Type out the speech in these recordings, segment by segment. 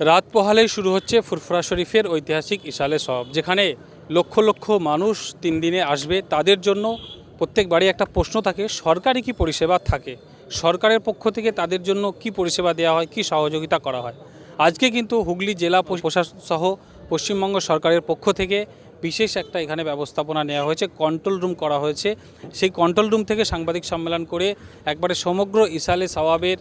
রাত পোহালেই শুরু হচ্ছে ফুরফুরা শরীফের ঐতিহাসিক ইশালে সব, যেখানে লক্ষ লক্ষ মানুষ তিন দিনে আসবে। তাদের জন্য প্রত্যেক বাড়ি একটা প্রশ্ন থাকে, সরকারি কি পরিষেবা থাকে? সরকারের পক্ষ থেকে তাদের জন্য কি পরিষেবা দেওয়া হয়, কি সহযোগিতা করা হয়? আজকে কিন্তু হুগলি জেলা প্রশাসন সহ পশ্চিমবঙ্গ সরকারের পক্ষ থেকে বিশেষ একটা এখানে ব্যবস্থাপনা নেওয়া হয়েছে কন্ট্রোল রুম করা হয়েছে। সেই কন্ট্রোল রুম থেকে সাংবাদিক সম্মেলন করে একবারে সমগ্র ইসালে সওয়াবের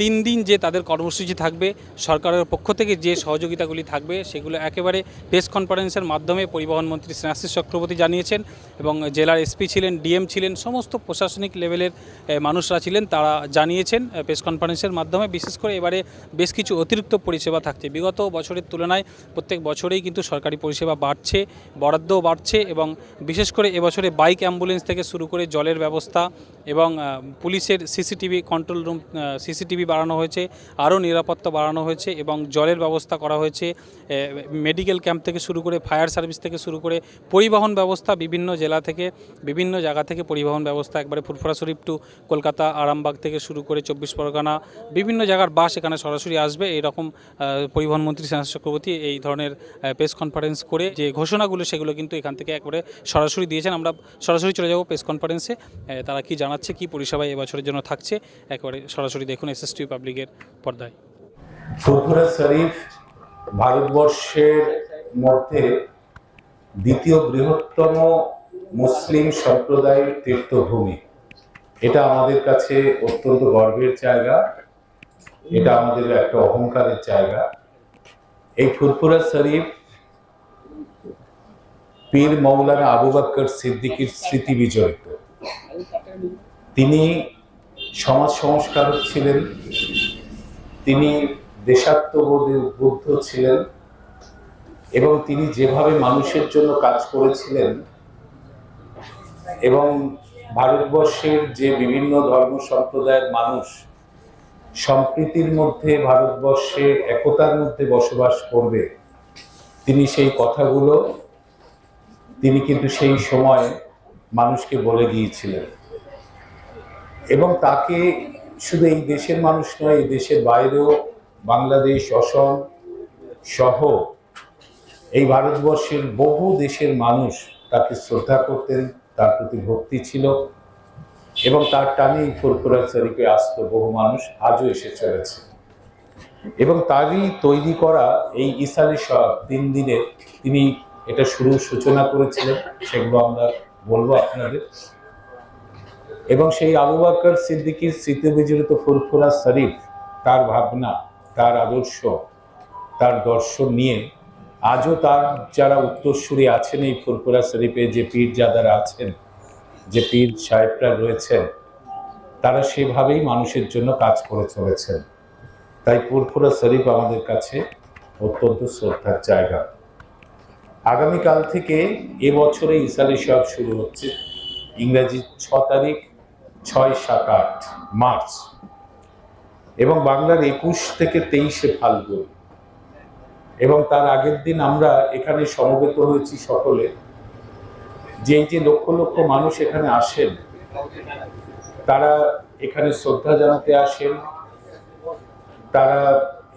তিন দিন যে তাদের কর্মসূচি থাকবে, সরকারের পক্ষ থেকে যে সহযোগিতাগুলি থাকবে, সেগুলো একেবারে প্রেস কনফারেন্সের মাধ্যমে পরিবহন মন্ত্রী স্নেহাশিস চক্রবর্তী জানিয়েছেন এবং জেলার এসপি ছিলেন, ডিএম ছিলেন, সমস্ত প্রশাসনিক লেভেলের মানুষরা ছিলেন, তারা জানিয়েছেন প্রেস কনফারেন্সের মাধ্যমে। বিশেষ করে এবারে বেশ কিছু অতিরিক্ত পরিষেবা থাকছে। বিগত বছরের তুলনায় প্রত্যেক বছরেই কিন্তু সরকারি পরিষেবা বাড়ছে। বরাদ্দও বাড়ছে এবং বিশেষ করে এবছরে বাইক অ্যাম্বুলেন্স থেকে শুরু করে জলের ব্যবস্থা এবং পুলিশের সিসিটিভি কন্ট্রোল রুম সিসিটিভি বাড়ানো হয়েছে আরও নিরাপত্তা বাড়ানো হয়েছে এবং জলের ব্যবস্থা করা হয়েছে মেডিকেল ক্যাম্প থেকে শুরু করে ফায়ার সার্ভিস থেকে শুরু করে পরিবহন ব্যবস্থা বিভিন্ন জেলা থেকে বিভিন্ন জায়গা থেকে পরিবহন ব্যবস্থা একবারে ফুরফুরা শরীফ টু কলকাতা আরামবাগ থেকে শুরু করে চব্বিশ পরগনা বিভিন্ন জায়গার বাস এখানে সরাসরি আসবে। এইরকম আহ, পরিবহন মন্ত্রী স্নেহাশিস চক্রবর্তী এই ধরনের প্রেস কনফারেন্স করে যে ঘোষণাগুলো সেগুলো কিন্তু এখান থেকে একবারে সরাসরি দিয়েছেন। আমরা সরাসরি চলে যাব প্রেস কনফারেন্সে। তারা কি জানাচ্ছে, কি পরিষেবা এবছরের জন্য থাকছে, একবারে সরাসরি দেখুন এসএসটি পাবলিকের পর্দায়। ফুরফুরা শরীফ ভারতবর্ষের মধ্যে দ্বিতীয় বৃহত্তম মুসলিম সম্প্রদায়ের তীর্থভূমি। এটা আমাদের কাছে অত্যন্ত গর্বের জায়গা। এটা আমাদের একটা অহংকারের জায়গা। এই ফুরফুরা শরীফ পীর মৌলানা আবু বক্কর সিদ্দিকীর স্মৃতি বিজড়িত। তিনি সমাজ সংস্কারক ছিলেন, তিনি দেশাত্মবোধে ছিলেন, এবং তিনি যেভাবে মানুষের জন্য কাজ করেছিলেন, এবং ভারতবর্ষের যে বিভিন্ন ধর্ম সম্প্রদায়ের মানুষ সম্প্রীতির মধ্যে ভারতবর্ষে একতার মধ্যে বসবাস করবে, তিনি সেই কথাগুলো তিনি কিন্তু সেই সময় মানুষকে বলে গিয়েছিলেন এবং তাকে শুধু এই দেশের মানুষ নয়, এই দেশের বাইরেও বাংলাদেশ, অসম সহ এই ভারতবর্ষের বহু দেশের মানুষ তাকে শ্রদ্ধা করতেন, তার প্রতি ভক্তি ছিল এবং তার টানে এই ফুরফুরা শরীফে আসত বহু মানুষ, আজও এসে চলেছে। এবং তারই তৈরি করা এই ইসালি সব দিন দিনে তিনি এটা শুরু সূচনা করেছিলেন, সেগুলো আমরা বলব আপনাদের। এবং সেই আবু বাক্কর সিদ্দিকীর স্মৃতি বিজড়িত ফুরফুরা শরীফ, তার ভাবনা, তার আদর্শ, তার দর্শন নিয়ে আজও তার যারা উত্তরসূরি আছেন এই ফুরফুরা শরীফে, যে পীর যাদারা আছেন, যে পীর সাহেবরা রয়েছেন, তারা সেভাবেই মানুষের জন্য কাজ করে চলেছেন। তাই ফুরফুরা শরীফ আমাদের কাছে অত্যন্ত শ্রদ্ধার জায়গা। আগামীকাল থেকে এবছরে ইসালি সব শুরু হচ্ছে। ইংরাজি ছ তারিখ, ছয় সাত আট মার্চ। এবং বাংলার একুশ থেকে তেইশে ফাল্গুন। এবং তার আগের দিন আমরা এখানে সমবেত হয়েছি সকলে। যে এই যে লক্ষ লক্ষ মানুষ এখানে আসেন, তারা এখানে শ্রদ্ধা জানাতে আসেন, তারা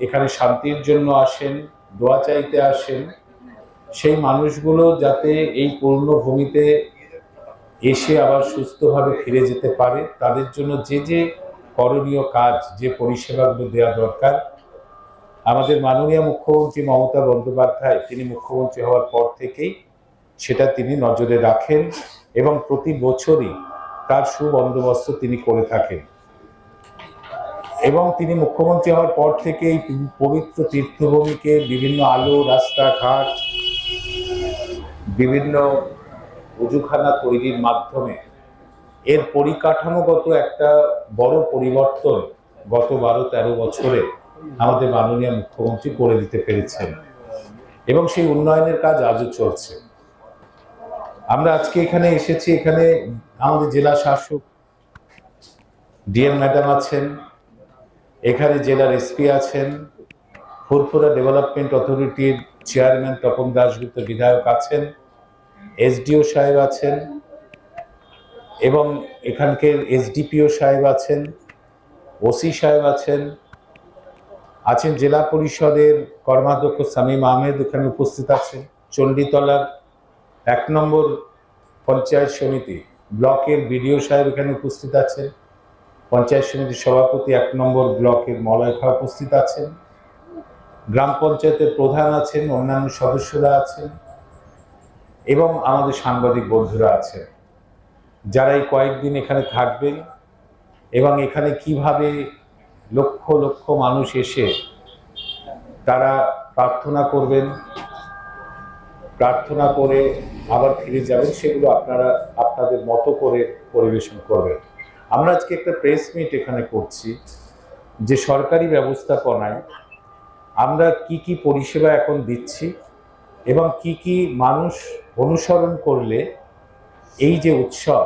এখানে শান্তির জন্য আসেন, দোয়া চাইতে আসেন সেই মানুষগুলো যাতে এই পূর্ণভূমিতে এসে আবার সুস্থভাবে ফিরে যেতে পারে, তাদের জন্য যে যে করণীয় কাজ, যে পরিষেবাগুলো দেওয়া দরকার। আমাদের মাননীয় মুখ্যমন্ত্রী মমতা বন্দ্যোপাধ্যায়, তিনি মুখ্যমন্ত্রী হওয়ার পর থেকেই সেটা তিনি নজরে রাখেন এবং প্রতি বছরই তার সুবন্দোবস্ত তিনি করে থাকেন। এবং তিনি মুখ্যমন্ত্রী হওয়ার পর থেকে এই পবিত্র তীর্থভূমিকে বিভিন্ন আলো, রাস্তাঘাট বিভিন্ন উজুখানা তৈরির মাধ্যমে এর পরিকাঠামোগত একটা বড় পরিবর্তন গত বারো, তেরো বছরে আমাদের মাননীয় মুখ্যমন্ত্রী করে দিতে পেরেছেন। এবং সেই উন্নয়নের কাজ আজও চলছে। আমরা আজকে এখানে এসেছি, এখানে আমাদের জেলা শাসক ডিএম ম্যাডাম আছেন, এখানে জেলার এসপি আছেন, ফুরফুরা ডেভেলপমেন্ট অথরিটির চেয়ারম্যান তপন দাশগুপ্ত বিধায়ক আছেন এসডিও সাহেব আছেন এবং এখানকার এসডিপিও সাহেব আছেন, ওসি সাহেব আছেন আছেন জেলা পরিষদের কর্মাধ্যক্ষ সামিম আহমেদ, এখানে উপস্থিত আছেন, চণ্ডীতলার এক নম্বর পঞ্চায়েত সমিতি, ব্লকের বিডিও সাহেব এখানে উপস্থিত আছেন, পঞ্চায়েত সমিতির সভাপতি এক নম্বর ব্লকের মলয় খা উপস্থিত আছেন, গ্রাম পঞ্চায়েতের প্রধান আছেন, অন্যান্য সদস্যরা আছেন এবং আমাদের সাংবাদিক বন্ধুরা আছে, যারা এই কয়েকদিন এখানে থাকবেন এবং এখানে কীভাবে লক্ষ লক্ষ মানুষ এসে তারা প্রার্থনা করবেন, প্রার্থনা করে আবার ফিরে যাবেন, সেগুলো আপনারা আপনাদের মতো করে পরিবেশন করবেন। আমরা আজকে একটা প্রেস মিট এখানে করছি যে সরকারি ব্যবস্থাপনায় আমরা কি কি পরিষেবা এখন দিচ্ছি এবং কি কি মানুষ অনুসরণ করলে এই যে উৎসব,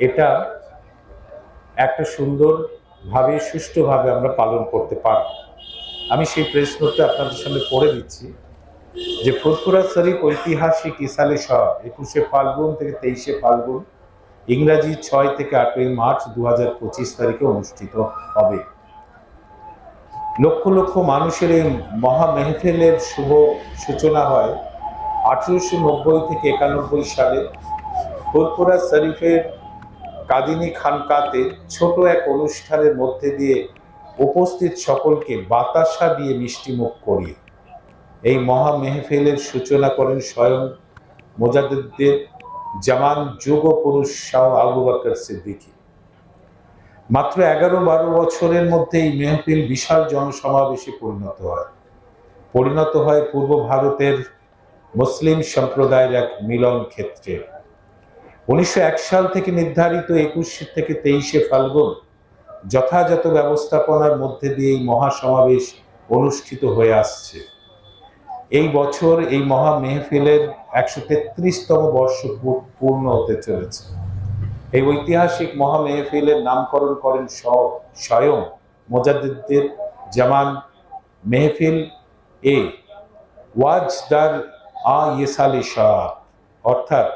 এটা একটা সুন্দরভাবে, সুষ্ঠুভাবে আমরা পালন করতে পারব। আমি সেই প্রেস নোটটা আপনাদের সামনে পড়ে দিচ্ছি যে ফুরফুরা শরীফ ঐতিহাসিক ইসালে সব একুশে ফাল্গুন থেকে তেইশে ফাল্গুন, ইংরাজি ছয় থেকে আটই মার্চ দু হাজার পঁচিশ তারিখে অনুষ্ঠিত হবে। লক্ষ লক্ষ মানুষের এই মহা মেহফিলের শুভ সূচনা হয় আঠেরোশো নব্বই থেকে একানব্বই সালে ফুরফুরা শরীফের কাদিনী খানকাতে ছোট এক অনুষ্ঠানের মধ্যে দিয়ে উপস্থিত সকলকে বাতাসা দিয়ে মিষ্টিমুখ করিয়ে এই মহা মেহফিলের সূচনা করেন স্বয়ং মোজাদ্দের জামান যুগ পুরুষ শাহ আবু বাকর সিদ্দিকী। মাত্র এগারো বারো বছরের মধ্যে এই মেহফিল বিশাল জনসমাবেশে পরিণত হয়। পরিণত হয় পূর্ব ভারতের মুসলিম সম্প্রদায়ের এক মিলন ক্ষেত্রে। উনিশশো এক সাল থেকে নির্ধারিত একুশ থেকে তেইশে ফাল্গুন যথাযথ ব্যবস্থাপনার মধ্যে দিয়ে এই মহাসমাবেশ অনুষ্ঠিত হয়ে আসছে। এই বছর এই মহা মেহফিলের একশো তেত্রিশতম বর্ষ পূর্ণ হতে চলেছে। এই ঐতিহাসিক মহা মেহফিলের নামকরণ করেন স্বয়ং মোজাদ্দিদের জামান মেহফিল এ। ওয়াজদার আ ইয়েসালি শাহ অর্থাৎ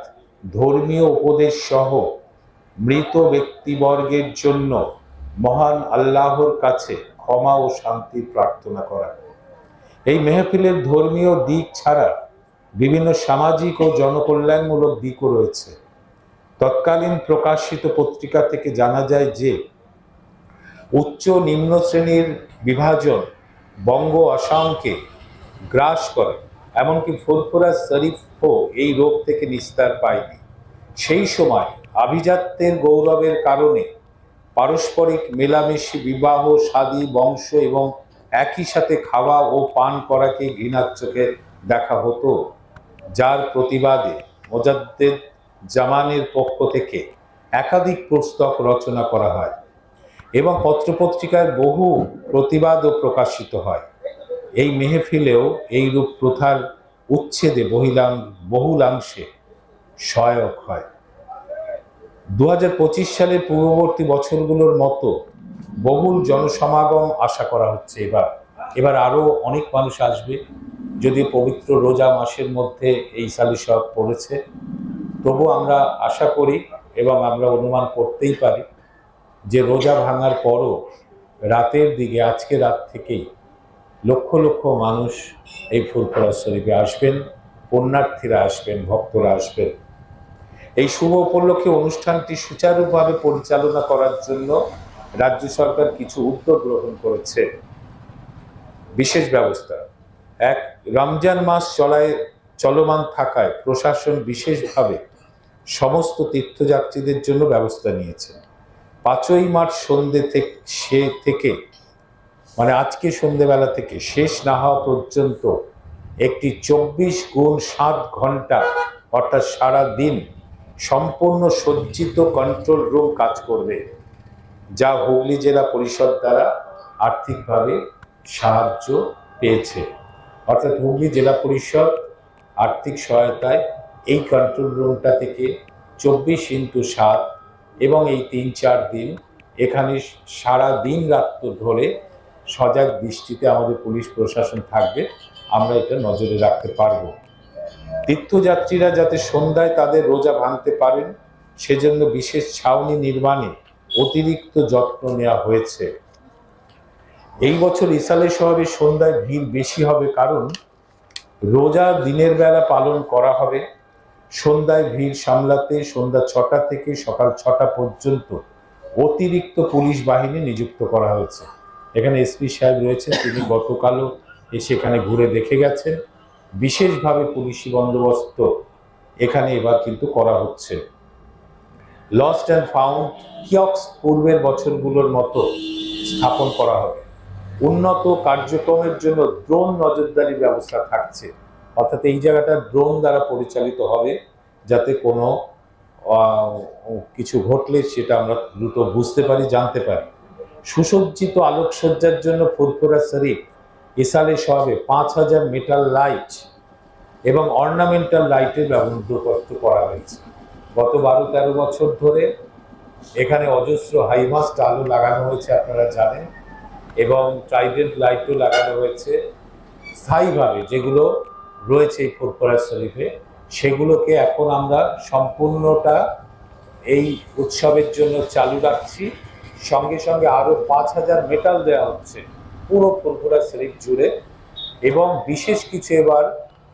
ধর্মীয় উপদেশ সহ মৃত ব্যক্তিবর্গের জন্য মহান আল্লাহর কাছে ক্ষমা ও শান্তি প্রার্থনা করা। এই মেহফিলের ধর্মীয় দিক ছাড়া বিভিন্ন সামাজিক ও জনকল্যাণমূলক দিকও রয়েছে। তৎকালীন প্রকাশিত পত্রিকা থেকে জানা যায় যে, উচ্চ নিম্ন শ্রেণির বিভাজন বঙ্গ আসামকে গ্রাস করে। এমনকি ফুরফুরা শরীফও এই রোগ থেকে নিস্তার পায়নি। সেই সময় আভিজাত্যের গৌরবের কারণে পারস্পরিক মেলামেশি বিবাহ শাদী বংশ এবং একই সাথে খাওয়া ও পান করাকে ঘৃণার চোখে দেখা হতো, যার প্রতিবাদে মোজাদ্দেদ জামানের পক্ষ থেকে একাধিক পুস্তক রচনা করা হয় এবং পত্রপত্রিকায় বহু প্রতিবাদও প্রকাশিত হয়। এই মেহফিলেও এই রূপ প্রথার উচ্ছেদে বহিলাং, বহুলাংশে সহায়ক হয়। দু সালের পূর্ববর্তী বছরগুলোর মতো বহুল জনসমাগম আশা করা হচ্ছে এবার। এবার আরও অনেক মানুষ আসবে। যদি পবিত্র রোজা মাসের মধ্যে এই সালি সব পড়েছে। তবু আমরা আশা করি এবং আমরা অনুমান করতেই পারি যে রোজা ভাঙার পরও রাতের দিকে, আজকে রাত থেকেই লক্ষ লক্ষ মানুষ এই ফুরফুরা শরীফে আসবেন, পুণ্যার্থীরা আসবেন, ভক্তরা আসবেন। এই শুভ উপলক্ষে অনুষ্ঠানটি সুচারুভাবে পরিচালনা করার জন্য রাজ্য সরকার কিছু উদ্যোগ গ্রহণ করেছে। বিশেষ ব্যবস্থা, এক, রমজান মাস চলায় চলমান থাকায় প্রশাসন বিশেষভাবে সমস্ত তীর্থযাত্রীদের জন্য ব্যবস্থা নিয়েছেন পাঁচই মার্চ সন্ধ্যে থেকে সে থেকে মানে আজকে সন্ধ্যেবেলা থেকে শেষ না হওয়া পর্যন্ত একটি চব্বিশ গুণ সাত ঘণ্টা, অর্থাৎ সারা দিন সম্পূর্ণ সজ্জিত কন্ট্রোল রুম কাজ করবে, যা হুগলি জেলা পরিষদ দ্বারা আর্থিকভাবে সাহায্য পেয়েছে। অর্থাৎ হুগলি জেলা পরিষদ আর্থিক সহায়তায় এই কন্ট্রোল রুমটা থেকে চব্বিশ ইন্টু সাত এবং এই তিন চার দিন এখানে সারা দিন রাত্র ধরে সজাগ দৃষ্টিতে আমাদের পুলিশ প্রশাসন থাকবে, আমরা এটা নজরে রাখতে পারব। তীর্থযাত্রীরা যাতে সন্ধ্যায় তাদের রোজা ভাঙতে পারেন, সেজন্য বিশেষ ছাউনি নির্মাণে অতিরিক্ত যত্ন নেওয়া হয়েছে। এই বছর ইসালে শহরে সন্ধ্যায় ভিড় বেশি হবে কারণ রোজা দিনের বেলা পালন করা হবে। সন্ধ্যায় ভিড় সামলাতে সন্ধ্যা ছটা থেকে সকাল ছটা পর্যন্ত অতিরিক্ত পুলিশ বাহিনী নিযুক্ত করা হয়েছে। এখানে এসপি সাহেব রয়েছেন তিনি গতকালও এসে এখানে ঘুরে দেখে গেছেন বিশেষভাবে পুলিশি বন্দোবস্ত এখানে এবার কিন্তু করা হচ্ছে। লস্ট অ্যান্ড ফাউন্ড কিয়ক্স পূর্বের বছরগুলোর মতো স্থাপন করা হবে। উন্নত কার্যক্রমের জন্য ড্রোন নজরদারি ব্যবস্থা থাকছে। অর্থাৎ এই জায়গাটা ড্রোন দ্বারা পরিচালিত হবে, যাতে কোনো কিছু ঘটলে সেটা আমরা দ্রুত বুঝতে পারি, জানতে পারি। সুসজ্জিত আলোকসজ্জার জন্য ফুরফুরা শরীফ, ইসালে সবে পাঁচ হাজার মেটাল লাইট এবং অর্নামেন্টাল লাইটের বন্দোবস্ত করা হয়েছে। গত বারো তেরো বছর ধরে এখানে অজস্র হাইমাস্ট আলো লাগানো হয়েছে, আপনারা জানেন, এবং ট্রাইডেন্ট লাইটও লাগানো হয়েছে। স্থায়ীভাবে যেগুলো রয়েছে এই ফুরফুরা শরীফে, সেগুলোকে এখন আমরা সম্পূর্ণটা এই উৎসবের জন্য চালু রাখছি। সঙ্গে সঙ্গে আরও পাঁচ হাজার মেটাল দেওয়া হচ্ছে পুরো ফুরফুরা শরীফ জুড়ে। এবং বিশেষ কিছু এবার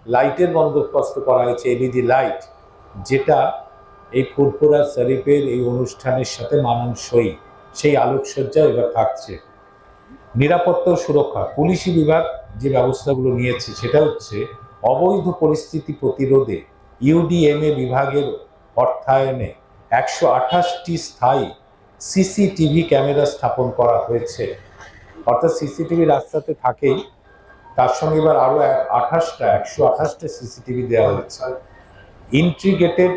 লাইটের বন্দোবস্ত করা হয়েছে এলইডি লাইট যেটা এই ফুরফুরা শরীফের এই অনুষ্ঠানের সাথে মানানসই। সেই আলোকসজ্জা এবার থাকছে। নিরাপত্তা ও সুরক্ষা, পুলিশি বিভাগ যে ব্যবস্থাগুলো নিয়েছে, সেটা হচ্ছে অবৈধ পরিস্থিতি প্রতিরোধে ইউডিএমএ বিভাগের অর্থায়নে একশো আঠাশটি স্থায়ী সিসিটিভি ক্যামেরা স্থাপন করা হয়েছে। অর্থাৎ সিসিটিভি রাস্তাতে থাকেই, তার সঙ্গে এবার আরও আঠাশটা, একশো আঠাশটা সিসিটিভি দেওয়া হয়েছে। ইন্ট্রিগেটেড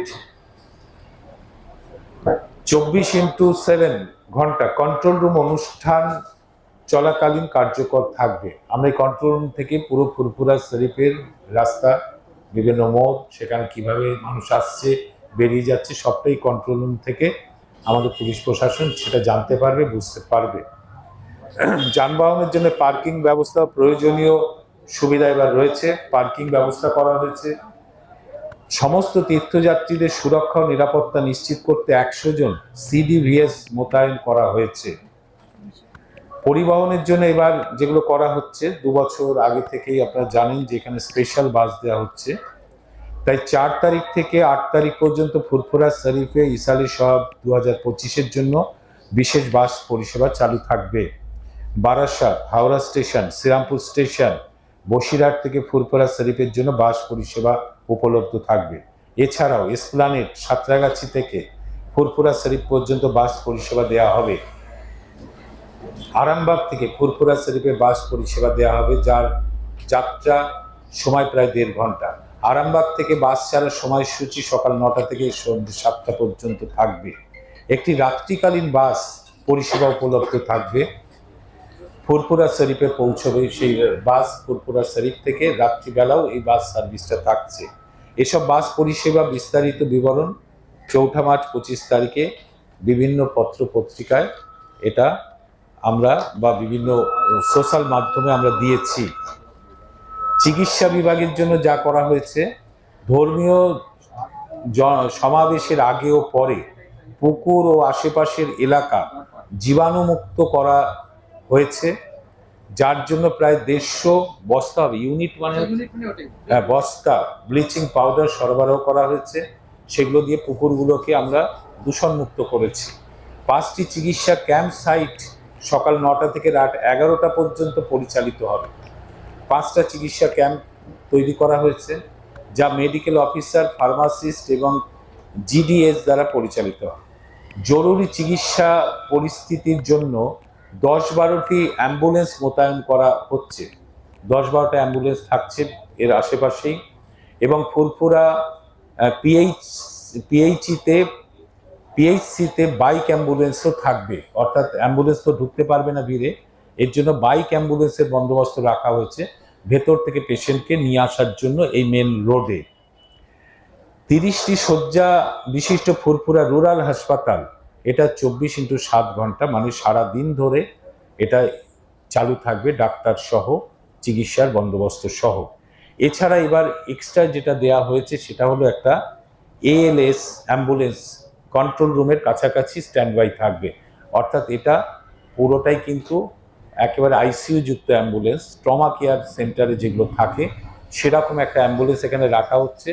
চব্বিশ ইন্টু সেভেন ঘণ্টা কন্ট্রোল রুম অনুষ্ঠান চলাকালীন কার্যকর থাকবে। আমরা এই কন্ট্রোল রুম থেকে পুরো ফুরফুরা শরীফের রাস্তা, বিভিন্ন মোড়, সেখানে কীভাবে মানুষ আসছে, বেরিয়ে যাচ্ছে, সবটাই কন্ট্রোল রুম থেকে আমাদের পুলিশ প্রশাসন সেটা জানতে পারবে, বুঝতে পারবে। যানবাহনের জন্য পার্কিং ব্যবস্থা প্রয়োজনীয় সুবিধা এবার রয়েছে। পার্কিং ব্যবস্থা করা হয়েছে। সমস্ত তীর্থযাত্রীদের সুরক্ষা ও নিরাপত্তা নিশ্চিত করতে একশো জন সিডিভিএস মোতায়েন করা হয়েছে। পরিবহনের জন্য এবার যেগুলো করা হচ্ছে, দু বছর আগে থেকেই আপনারা জানেন যে এখানে স্পেশাল বাস দেওয়া হচ্ছে। তাই চার তারিখ থেকে আট তারিখ পর্যন্ত ফুরফুরা শরীফে ইসালি সব দু হাজার পঁচিশের জন্য বিশেষ বাস পরিষেবা চালু থাকবে। বারাসাত, হাওড়া স্টেশন, শ্রীরামপুর স্টেশন, বসিরহাট থেকে ফুরফুরা শরীফের জন্য বাস পরিষেবা উপলব্ধ থাকবে। এছাড়াও এসপ্লানেট, সাঁতরাগাছি থেকে ফুরফুরা শরীফ পর্যন্ত বাস পরিষেবা দেওয়া হবে। আরামবাগ থেকে ফুরফুরা শরীফে বাস পরিষেবা দেওয়া হবে, যার যাত্রা সময় প্রায় দেড় ঘণ্টা। আরামবাগ থেকে বাস ছাড়ার সময়সূচি সকাল নটা থেকে সন্ধ্যে সাতটা পর্যন্ত থাকবে। একটি রাত্রিকালীন বাস পরিষেবা উপলব্ধ থাকবে। ফুরফুরা শরীফে পৌঁছবে সেই বাস ফুরফুরা শরীফ থেকে রাত্রিবেলাও এই বাস সার্ভিসটা থাকছে। এসব বাস পরিষেবা বিস্তারিত বিবরণ চৌঠা মার্চ পঁচিশ তারিখে বিভিন্ন পত্র পত্রিকায় এটা আমরা বা বিভিন্ন সোশ্যাল মাধ্যমে আমরা দিয়েছি। চিকিৎসা বিভাগের জন্য যা করা হয়েছে ধর্মীয় সমাবেশের আগে ও পরে পুকুর ও আশেপাশের এলাকা জীবাণুমুক্ত করা হয়েছে যার জন্য প্রায় দেড়শো বস্তা ইউনিট মানে হ্যাঁ, বস্তা ব্লিচিং পাউডার সরবরাহ করা হয়েছে সেগুলো দিয়ে পুকুরগুলোকে আমরা দূষণমুক্ত করেছি। পাঁচটি চিকিৎসা ক্যাম্প সাইট সকাল নটা থেকে রাত এগারোটা পর্যন্ত পরিচালিত হবে। পাঁচটা চিকিৎসা ক্যাম্প তৈরি করা হয়েছে, যা মেডিকেল অফিসার ফার্মাসিস্ট এবং জিডিএস দ্বারা পরিচালিত। জরুরি চিকিৎসা পরিস্থিতির জন্য দশ বারোটি অ্যাম্বুলেন্স মোতায়েন করা হচ্ছে। দশ বারোটা অ্যাম্বুলেন্স থাকছে এর আশেপাশেই এবং ফুরফুরা পিএইচ পিএইচিতে পিএইচসিতে বাইক অ্যাম্বুলেন্সও থাকবে। অর্থাৎ অ্যাম্বুলেন্স তো ঢুকতে পারবে না ভিড়ে। এর জন্য বাইক অ্যাম্বুলেন্সের বন্দোবস্ত রাখা হয়েছে ভেতর থেকে পেশেন্টকে নিয়ে আসার জন্য এই মেন রোডে। তিরিশটি শয্যা বিশিষ্ট ফুরফুরা রুরাল হাসপাতাল, এটা চব্বিশ ইন্টু সাত ঘণ্টা মানে সারা দিন ধরে এটা চালু থাকবে ডাক্তার সহ, চিকিৎসার বন্দোবস্ত সহ। এছাড়া এবার এক্সট্রা যেটা দেয়া হয়েছে সেটা হলো একটা এএলএস অ্যাম্বুলেন্স কন্ট্রোল রুমের কাছাকাছি স্ট্যান্ড বাই থাকবে। অর্থাৎ এটা পুরোটাই কিন্তু একেবারে আইসিইউ যুক্ত অ্যাম্বুলেন্স, ট্রমা কেয়ার সেন্টারে যেগুলো থাকে, সেরকম একটা অ্যাম্বুলেন্স এখানে রাখা হচ্ছে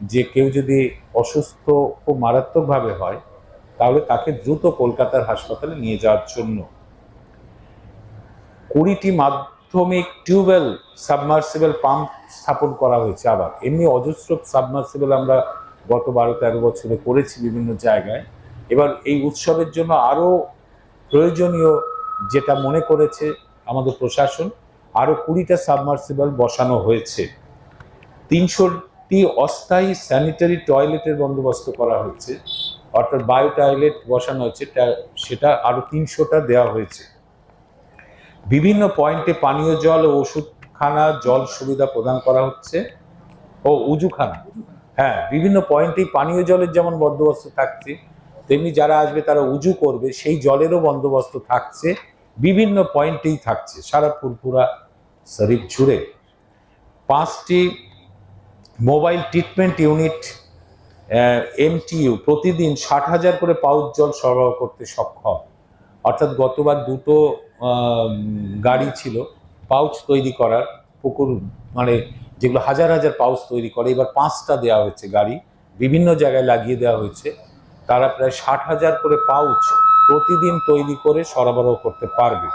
যে কেউ যদি অসুস্থ খুব মারাত্মকভাবে হয়, তাহলে তাকে দ্রুত কলকাতার হাসপাতালে নিয়ে যাওয়ার জন্য। কুড়িটি মাধ্যমিক টিউবওয়েল সাবমার্সিবল পাম্প স্থাপন করা হয়েছে আবার। এমনি অজস্র সাবমার্সিবল আমরা গত বারো তেরো বছরে করেছি বিভিন্ন জায়গায়। এবার এই উৎসবের জন্য আরও প্রয়োজনীয় যেটা মনে করেছে আমাদের প্রশাসন আরও কুড়িটা সাবমার্সিবল বসানো হয়েছে। তিনশোটি অস্থায়ী স্যানিটারি টয়লেটের বন্দোবস্ত করা হয়েছে, অর্থাৎ বায়ো টয়লেট বসানো হয়েছে সেটা আরও তিনশোটা দেওয়া হয়েছে। বিভিন্ন পয়েন্টে পানীয় জল ও ওষুধখানা জল সুবিধা প্রদান করা হচ্ছে, ও উজুখানা। হ্যাঁ বিভিন্ন পয়েন্টেই পানীয় জলের যেমন বন্দোবস্ত থাকছে তেমনি যারা আসবে তারা উজু করবে, সেই জলেরও বন্দোবস্ত থাকছে, বিভিন্ন পয়েন্টেই থাকছে, সারা ফুরফুরা শরীফ জুড়ে। পাঁচটি মোবাইল ট্রিটমেন্ট ইউনিট এমটিইউ, প্রতিদিন ষাট হাজার করে পাউচ জল সরবরাহ করতে সক্ষম। অর্থাৎ গতবার দুটো গাড়ি ছিল, পাউচ তৈরি করার, পুকুর মানে যেগুলো হাজার হাজার পাউচ তৈরি করে, এবার পাঁচটা দেওয়া হয়েছে গাড়ি, বিভিন্ন জায়গায় লাগিয়ে দেওয়া হয়েছে। তারা প্রায় ষাট হাজার করে পাউচ প্রতিদিন তৈরি করে সরবরাহ করতে পারবে।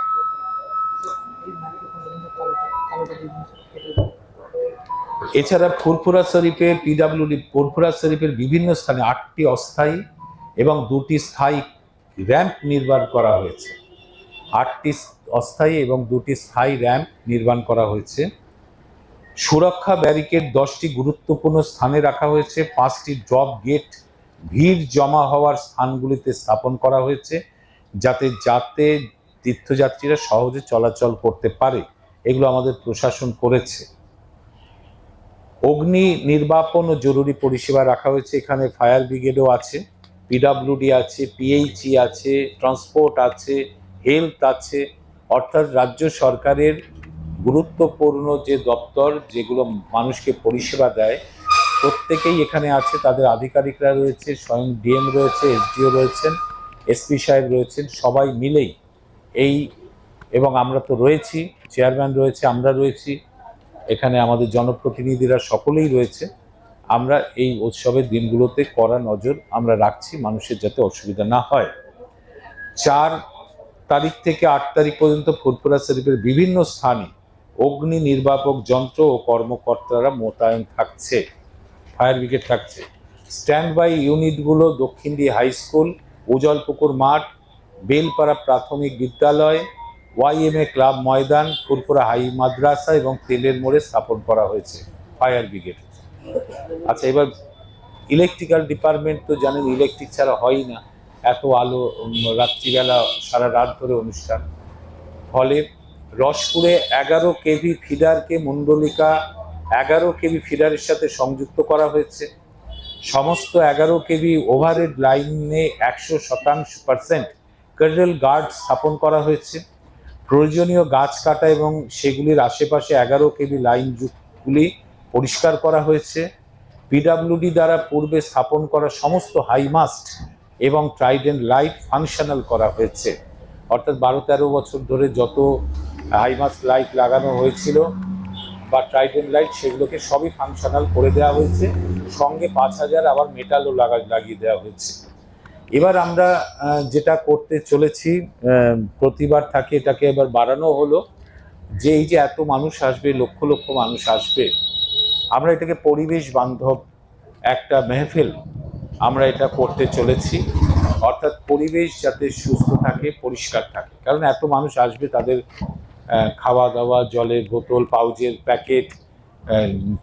এছাড়া ফুরফুরা শরীফে পিডাব্লিউডি ফুরফুরা শরীফের বিভিন্ন স্থানে আটটি অস্থায়ী এবং দুটি স্থায়ী র্যাম্প নির্মাণ করা হয়েছে। আটটি অস্থায়ী এবং দুটি স্থায়ী র্যাম্প নির্মাণ করা হয়েছে। সুরক্ষা ব্যারিকেড দশটি গুরুত্বপূর্ণ স্থানে রাখা হয়েছে। পাঁচটি ড্রপ গেট ভিড় জমা হওয়ার স্থানগুলিতে স্থাপন করা হয়েছে যাতে যাতে তীর্থযাত্রীরা সহজে চলাচল করতে পারে। এগুলো আমাদের প্রশাসন করেছে। অগ্নি নির্বাপন ও জরুরি পরিষেবা রাখা হয়েছে। এখানে ফায়ার ব্রিগেডও আছে, পিডাব্লিউডি আছে, পিএইচই আছে, ট্রান্সপোর্ট আছে, হেলথ আছে। অর্থাৎ রাজ্য সরকারের গুরুত্বপূর্ণ যে দপ্তর যেগুলো মানুষকে পরিষেবা দেয় প্রত্যেকেই এখানে আছে, তাদের আধিকারিকরা রয়েছে, স্বয়ং ডিএম রয়েছে, এসডিও রয়েছেন, এসপি সাহেব রয়েছেন, সবাই মিলেই এই এবং আমরা তো রয়েছি, চেয়ারম্যান রয়েছে, আমরা রয়েছি, এখানে আমাদের জনপ্রতিনিধিরা সকলেই রয়েছে। আমরা এই উৎসবের দিনগুলোতে কড়া নজর আমরা রাখছি মানুষের যাতে অসুবিধা না হয়। চার তারিখ থেকে আট তারিখ পর্যন্ত ফুরফুরা শরীফের বিভিন্ন স্থানে অগ্নি নির্বাপক যন্ত্র ও কর্মকর্তারা মোতায়েন থাকছে। ফায়ার ব্রিগেড থাকছে। স্ট্যান্ড বাই ইউনিটগুলো দক্ষিণডি হাই স্কুল, উজলপুকুর মাঠ, বেলপাড়া প্রাথমিক বিদ্যালয়, ওয়াইএমএ ক্লাব ময়দান, ফুরফুরা হাই মাদ্রাসা এবং তেলের মোড়ে স্থাপন করা হয়েছে ফায়ার ব্রিগেড। আচ্ছা এবার ইলেকট্রিক্যাল ডিপার্টমেন্ট তো জানেন, ইলেকট্রিক ছাড়া হয়ই না। এত আলো রাত্রিবেলা সারা রাত ধরে অনুষ্ঠান। ফলে রসপুরে এগারো কেভি ফিডারকে মণ্ডলিকা এগারো কেবি ফিডারের সাথে সংযুক্ত করা হয়েছে। সমস্ত এগারো কেবি ওভারহেড লাইনে একশো শতাংশ পার্সেন্ট কার্ডেল গার্ড স্থাপন করা হয়েছে। প্রয়োজনীয় গাছ কাটা এবং সেগুলির আশেপাশে এগারো কেবি লাইনগুলি পরিষ্কার করা হয়েছে। পিডাব্লিউডি দ্বারা পূর্বে স্থাপন করা সমস্ত হাইমাস্ট এবং ট্রাইডেন্ট লাইট ফাংশনাল করা হয়েছে। অর্থাৎ বারো তেরো বছর ধরে যত হাইমাস্ট লাইট লাগানো হয়েছিল বা ট্রাইডেন্ট লাইট সেগুলোকে সবই ফাংশনাল করে দেওয়া হয়েছে। সঙ্গে পাঁচ হাজার আবার মেটালও লাগা, লাগিয়ে দেওয়া হয়েছে। এবার আমরা যেটা করতে চলেছি প্রতিবার থাকে এটাকে এবার বাড়ানো হলো। যে এই যে এত মানুষ আসবে, লক্ষ লক্ষ মানুষ আসবে, আমরা এটাকে পরিবেশ বান্ধব একটা মেহফিল আমরা এটা করতে চলেছি। অর্থাৎ পরিবেশ যাতে সুস্থ থাকে, পরিষ্কার থাকে। কারণ এত মানুষ আসবে, তাদের খাওয়া দাওয়া, জলের বোতল, পাউচের প্যাকেট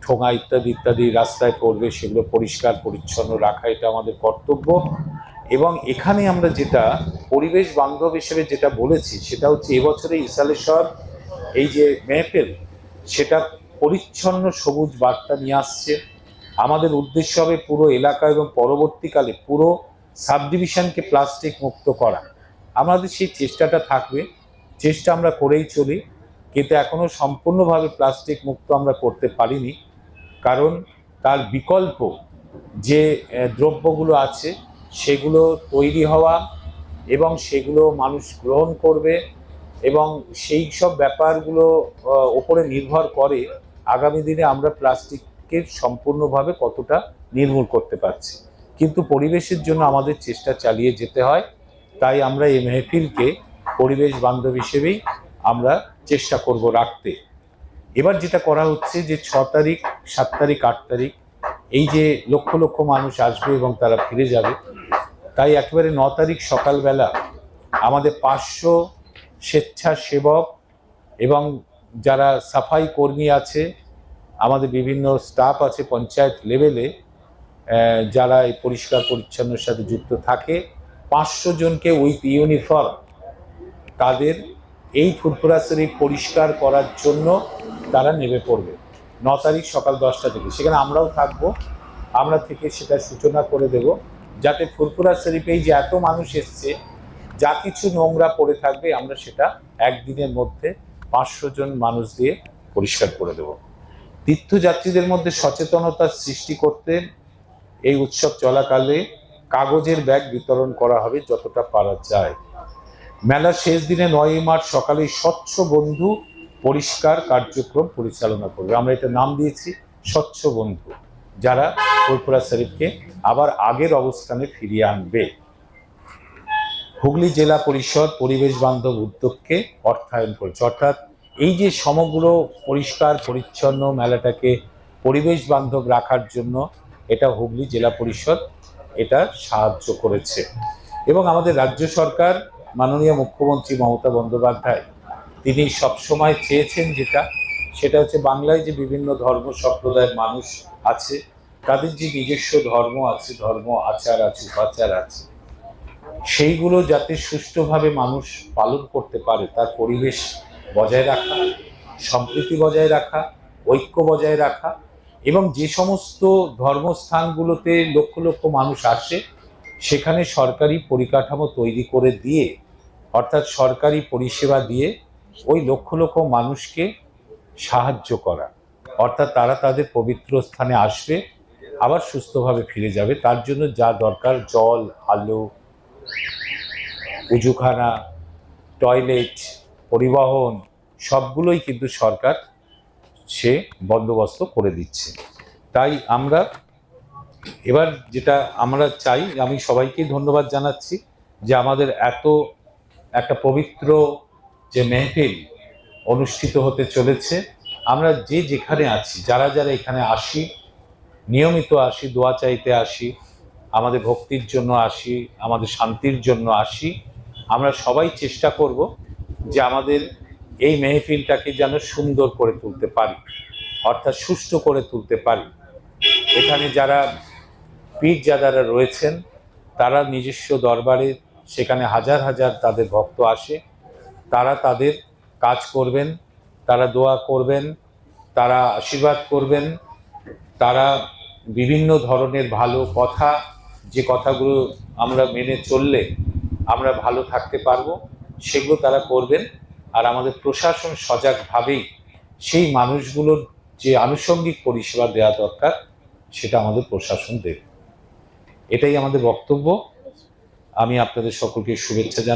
ঠোঙা ইত্যাদি ইত্যাদি রাস্তায় পড়বে, সেগুলো পরিষ্কার, পরিচ্ছন্ন রাখা, এটা আমাদের কর্তব্য। এবং এখানে আমরা যেটা পরিবেশ বান্ধব হিসেবে যেটা বলেছি, সেটা হচ্ছে এবছরে ইসালেশ্বর, এই যে মেহফিল সেটা পরিচ্ছন্ন সবুজ বার্তা নিয়ে আসছে। আমাদের উদ্দেশ্য হবে পুরো এলাকা এবং পরবর্তীকালে পুরো সাব ডিভিশনকে প্লাস্টিক মুক্ত করা। আমাদের সেই চেষ্টাটা থাকবে। চেষ্টা আমরা করেই চলি, কিন্তু এখনও সম্পূর্ণভাবে প্লাস্টিক মুক্ত আমরা করতে পারিনি। কারণ তার বিকল্প যে দ্রব্যগুলো আছে, সেগুলো তৈরি হওয়া এবং সেগুলো মানুষ গ্রহণ করবে এবং সেই সব ব্যাপারগুলো ওপরে নির্ভর করে আগামী দিনে আমরা প্লাস্টিককে সম্পূর্ণভাবে কতটা নির্মূল করতে পারছি। কিন্তু পরিবেশের জন্য আমাদের চেষ্টা চালিয়ে যেতে হয়। তাই আমরা এই মেহফিলকে পরিবেশ বান্ধব হিসেবেই আমরা চেষ্টা করব রাখতে। এবার যেটা করা হচ্ছে যে ছ তারিখ, সাত তারিখ, আট তারিখ, এই যে লক্ষ লক্ষ মানুষ আসবে এবং তারা ফিরে যাবে, তাই একেবারে ন তারিখ সকালবেলা আমাদের পাঁচশো স্বেচ্ছাসেবক এবং যারা সাফাই কর্মী আছে, আমাদের বিভিন্ন স্টাফ আছে পঞ্চায়েত লেভেলে যারা এই পরিষ্কার পরিচ্ছন্নের সাথে যুক্ত থাকে, পাঁচশো জনকে উইথ ইউনিফর্ম তাদের এই ফুরফুরা শরীফ পরিষ্কার করার জন্য তারা নেমে পড়বে। ন তারিখ সকাল দশটা থেকে। সেখানে আমরাও থাকব। আমরা থেকে সেটা সূচনা করে দেব। যাতে ফুরফুরা শরীফে যে এত মানুষ এসছে, যা কিছু নোংরা পড়ে থাকবে, আমরা সেটা একদিনের মধ্যে পাঁচশো জন মানুষ দিয়ে পরিষ্কার করে দেব। তীর্থযাত্রীদের মধ্যে সচেতনতা সৃষ্টি করতে এই উৎসব চলাকালে কাগজের ব্যাগ বিতরণ করা হবে যতটা পারা যায়। মেলার শেষ দিনে নয়ই মার্চ সকালে স্বচ্ছ বন্ধু পরিষ্কার কার্যক্রম পরিচালনা করবে। আমরা এটা নাম দিয়েছি, স্বচ্ছ বন্ধু, যারা ফুরফুরা শরীফকে আবার আগের অবস্থানে ফিরিয়ে আনবে। হুগলি জেলা পরিষদ পরিবেশ বান্ধব উদ্যোগকে অর্থায়ন করেছে। অর্থাৎ এই যে সমগ্র পরিষ্কার, পরিচ্ছন্ন মেলাটাকে পরিবেশ বান্ধব রাখার জন্য এটা হুগলি জেলা পরিষদ এটা সাহায্য করেছে। এবং আমাদের রাজ্য সরকার মাননীয় মুখ্যমন্ত্রী মমতা বন্দ্যোপাধ্যায়, তিনি সবসময় চেয়েছেন যেটা, সেটা হচ্ছে বাংলায় যে বিভিন্ন ধর্ম সম্প্রদায়ের মানুষ আছে, তাদের যে নিজস্ব ধর্ম আছে, ধর্ম আচার আছে, উপাচার আছে, সেইগুলো যাতে সুষ্ঠুভাবে মানুষ পালন করতে পারে, তার পরিবেশ বজায় রাখা, সম্প্রীতি বজায় রাখা, ঐক্য বজায় রাখা এবং যে সমস্ত ধর্মস্থানগুলোতে লক্ষ লক্ষ মানুষ আসে সেখানে সরকারি পরিকাঠামো তৈরি করে দিয়ে, অর্থাৎ সরকারি পরিষেবা দিয়ে ওই লক্ষ লক্ষ মানুষকে সাহায্য করা। অর্থাৎ তারা তাদের পবিত্র স্থানে আসবে, আবার সুস্থভাবে ফিরে যাবে। তার জন্য যা দরকার, জল, আলো, উজুখানা, টয়লেট, পরিবহন, সবগুলোই কিন্তু সরকার সে বন্দোবস্ত করে দিচ্ছে। তাই আমরা এবার যেটা আমরা চাই, আমি সবাইকে ধন্যবাদ জানাচ্ছি যে আমাদের এত একটা পবিত্র যে মেহফিল অনুষ্ঠিত হতে চলেছে। আমরা যে যেখানে আছি, যারা যারা এখানে আসি, নিয়মিত আসি, দোয়া চাইতে আসি, আমাদের ভক্তির জন্য আসি, আমাদের শান্তির জন্য আসি, আমরা সবাই চেষ্টা করব যে আমাদের এই মেহফিলটাকে যেন সুন্দর করে তুলতে পারি, অর্থাৎ সুষ্ঠু করে তুলতে পারি। এখানে যারা পীরজাদারা রয়েছেন, তারা নিজস্ব দরবারে সেখানে হাজার হাজার তাদের ভক্ত আসে। তারা তাদের কাজ করবেন, তারা দোয়া করবেন, তারা আশীর্বাদ করবেন, তারা বিভিন্ন ধরনের ভালো কথা, যে কথাগুলো আমরা মেনে চললে আমরা ভালো থাকতে পারব, সেগুলো তারা করবেন। আর আমাদের প্রশাসন সজাগভাবেই সেই মানুষগুলোর যে আনুষঙ্গিক পরিষেবা দেওয়া দরকার, সেটা আমাদের প্রশাসন দেবে। এটাই আমাদের বক্তব্য। আমি আপনাদের সকলকে শুভেচ্ছা জানাই।